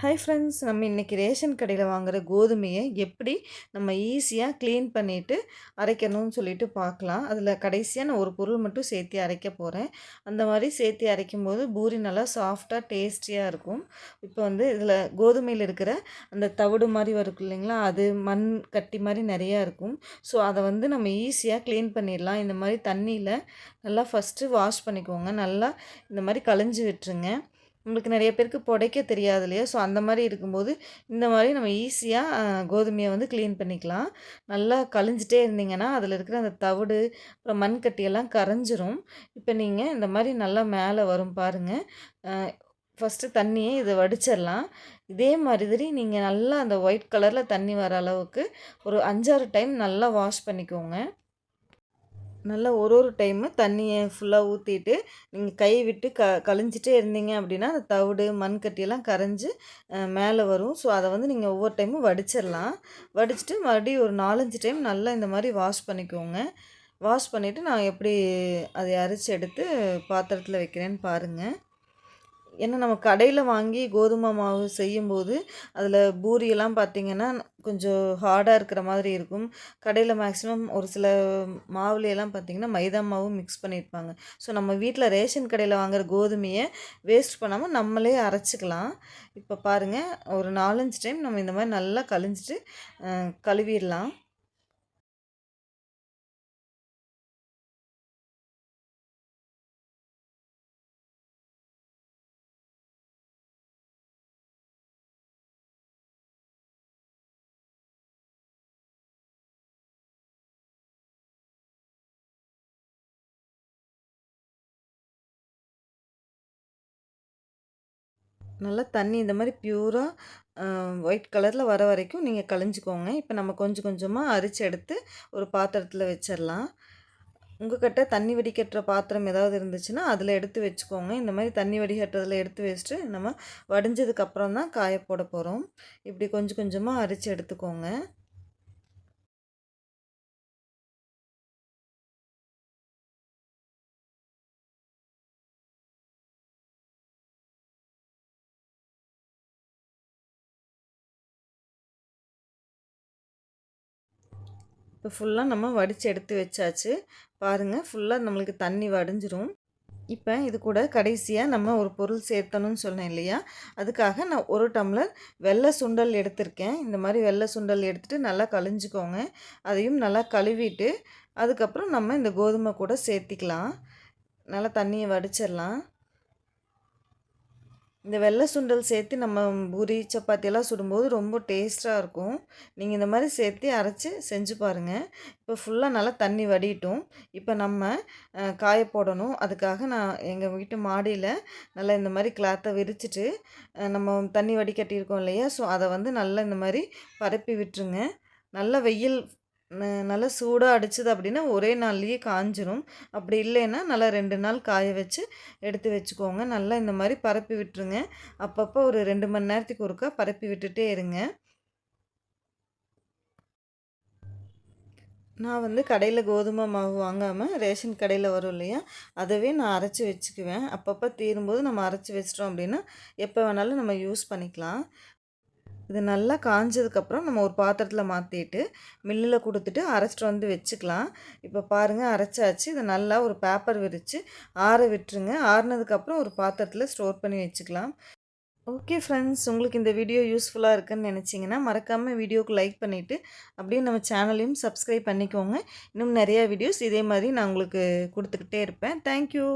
Hi friends நம்ம இன்றைக்கி ration கடையில் வாங்குகிற கோதுமையை எப்படி நம்ம ஈஸியாக க்ளீன் பண்ணிவிட்டு அரைக்கணும்னு சொல்லிட்டு பார்க்கலாம் அதில் கடைசியாக நான் ஒரு பொருள் மட்டும் சேர்த்து அரைக்க போகிறேன் அந்த மாதிரி சேர்த்து அரைக்கும் போது பூரி நல்லா சாஃப்டாக டேஸ்டியாக இருக்கும். இப்போ வந்து இதில் கோதுமையில் இருக்கிற அந்த தவிடு மாதிரி வரும் இல்லைங்களா அது மண் கட்டி மாதிரி நிறையா இருக்கும். ஸோ அதை வந்து நம்ம ஈஸியாக க்ளீன் பண்ணிடலாம். இந்த மாதிரி தண்ணியில் நல்லா ஃபஸ்ட்டு வாஷ் பண்ணிக்கோங்க. நல்லா இந்த மாதிரி களைஞ்சி விட்டுருங்க. உங்களுக்கு நிறைய பேருக்கு புடைக்க தெரியாது இல்லையா? ஸோ அந்த மாதிரி இருக்கும்போது இந்த மாதிரி நம்ம ஈஸியாக கோதுமையை வந்து க்ளீன் பண்ணிக்கலாம். நல்லா கழிஞ்சிட்டே இருந்தீங்கன்னா அதில் இருக்கிற அந்த தவிடு அப்புறம் மண் கட்டியெல்லாம் கரைஞ்சிரும். இப்போ நீங்கள் இந்த மாதிரி நல்லா மேலே வரும் பாருங்கள் ஃபஸ்ட்டு தண்ணியை இதை வடிச்சிடலாம். இதே மாதிரி நீங்கள் நல்லா அந்த ஒயிட் கலரில் தண்ணி வர அளவுக்கு ஒரு அஞ்சாறு டைம் நல்லா வாஷ் பண்ணிக்கோங்க. நல்லா ஒரு ஒரு டைமு தண்ணியை ஃபுல்லாக ஊற்றிட்டு நீங்கள் கை விட்டு க கழிஞ்சிட்டே இருந்தீங்க அப்படின்னா அந்த தவிடு மண் கட்டியெல்லாம் கரைஞ்சி மேலே வரும். ஸோ அதை வந்து நீங்கள் ஒவ்வொரு டைமும் வடிச்சிடலாம் வடிச்சிட்டு மறுபடியும் ஒரு நாலஞ்சு டைம் நல்லா இந்த மாதிரி வாஷ் பண்ணிக்கோங்க. வாஷ் பண்ணிவிட்டு நான் எப்படி அதை அரைச்சி எடுத்து பாத்திரத்தில் வைக்கிறேன்னு பாருங்கள் ஏன்னா நம்ம கடையில் வாங்கி கோதுமை மாவு செய்யும்போது அதில் பூரியெல்லாம் பார்த்திங்கன்னா கொஞ்சம் ஹார்டாக இருக்கிற மாதிரி இருக்கும். கடையில் மேக்ஸிமம் ஒரு சில மாவுலையெல்லாம் பார்த்திங்கன்னா மைதா மாவும் மிக்ஸ் பண்ணியிருப்பாங்க ஸோ நம்ம வீட்டில் ரேஷன் கடையில் வாங்குகிற கோதுமையை வேஸ்ட் பண்ணாமல் நம்மளே அரைச்சிக்கலாம். இப்போ பாருங்கள் ஒரு நாலஞ்சு டைம் நம்ம இந்த மாதிரி நல்லா கழிஞ்சிட்டு கழுவிடலாம். நல்லா தண்ணி இந்த மாதிரி பியூராக ஒயிட் கலரில் வர வரைக்கும் நீங்கள் கழிஞ்சிக்கோங்க. இப்போ நம்ம கொஞ்சம் கொஞ்சமாக அரிச்சு எடுத்து ஒரு பாத்திரத்தில் வச்சிடலாம் உங்கள்கிட்ட தண்ணி வடிகட்டுற பாத்திரம் ஏதாவது இருந்துச்சுன்னா அதில் எடுத்து வச்சுக்கோங்க. இந்த மாதிரி தண்ணி வடிகட்டுறதில் எடுத்து வச்சுட்டு நம்ம வடிஞ்சதுக்கப்புறம் தான் காய போட போகிறோம் இப்படி கொஞ்சம் கொஞ்சமாக அரிச்சு எடுத்துக்கோங்க. இப்போ ஃபுல்லாக நம்ம வடித்து எடுத்து வச்சாச்சு. பாருங்கள் ஃபுல்லாக நம்மளுக்கு தண்ணி வடிஞ்சிரும். இப்போ இது கூட கடைசியாக நம்ம ஒரு பொருள் சேர்த்தணும்னு சொன்னேன் இல்லையா? அதுக்காக நான் ஒரு டம்ளர் வெள்ளை சுண்டல் எடுத்திருக்கேன். இந்த மாதிரி வெள்ளை சுண்டல் எடுத்துகிட்டு நல்லா கழிஞ்சிக்கோங்க. அதையும் நல்லா கழுவிட்டு அதுக்கப்புறம் நம்ம இந்த கோதுமை கூட சேர்த்திக்கலாம். நல்லா தண்ணியை வடிச்சிடலாம். இந்த வெள்ளை சுண்டல் சேர்த்து நம்ம பூரி சப்பாத்தியெல்லாம் சுடும்போது ரொம்ப டேஸ்ட்டாக இருக்கும். நீங்கள் இந்த மாதிரி சேர்த்து அரைச்சி செஞ்சு பாருங்கள் இப்போ ஃபுல்லாக நல்லா தண்ணி வடிட்டும் இப்போ நம்ம காய போடணும். அதுக்காக நான் எங்கள் வீட்டு மாடியில் நல்லா இந்த மாதிரி கிளாத்தை விரிச்சிட்டு நம்ம தண்ணி வடிகட்டியிருக்கோம் இல்லையா? ஸோ அதை வந்து நல்லா இந்த மாதிரி பரப்பி விட்டுருங்க. நல்ல வெயில் நல்லா சூடாக அடிச்சது அப்படின்னா ஒரே நாள்லேயே காஞ்சிரும். அப்படி இல்லைன்னா நல்லா ரெண்டு நாள் காய வச்சு எடுத்து வச்சுக்கோங்க. நல்லா இந்த மாதிரி பரப்பி விட்டுருங்க. அப்பப்போ ஒரு ரெண்டு மணி நேரத்துக்கு ஒருக்கா பரப்பி விட்டுட்டே இருங்க. நான் வந்து கடையில் கோதுமை மாவு வாங்காமல் ரேஷன் கடையில் வரும் இல்லையா? அதவே நான் அரைச்சி வச்சுக்குவேன். அப்பப்போ தீரும்போது நம்ம அரைச்சி வச்சிட்டோம் அப்படின்னா எப்போ வேணாலும் நம்ம யூஸ் பண்ணிக்கலாம். இது நல்லா காஞ்சதுக்கப்புறம் நம்ம ஒரு பாத்திரத்தில் மாற்றிட்டு மில்லில் கொடுத்துட்டு அரைச்சிட்டு வந்து வச்சுக்கலாம். இப்போ பாருங்கள் அரைச்சாச்சு. இதை நல்லா ஒரு பேப்பர் விரித்து ஆற விட்டுருங்க. ஆறுனதுக்கப்புறம் ஒரு பாத்திரத்தில் ஸ்டோர் பண்ணி வச்சுக்கலாம். ஓகே ஃப்ரெண்ட்ஸ் உங்களுக்கு இந்த வீடியோ யூஸ்ஃபுல்லாக இருக்குன்னு நினச்சிங்கன்னா மறக்காமல் வீடியோக்கு லைக் பண்ணிவிட்டு அப்படியே நம்ம சேனலையும் சப்ஸ்கிரைப் பண்ணிக்கோங்க. இன்னும் நிறையா வீடியோஸ் இதே மாதிரி நான் உங்களுக்கு கொடுத்துக்கிட்டே இருப்பேன். தேங்க்யூ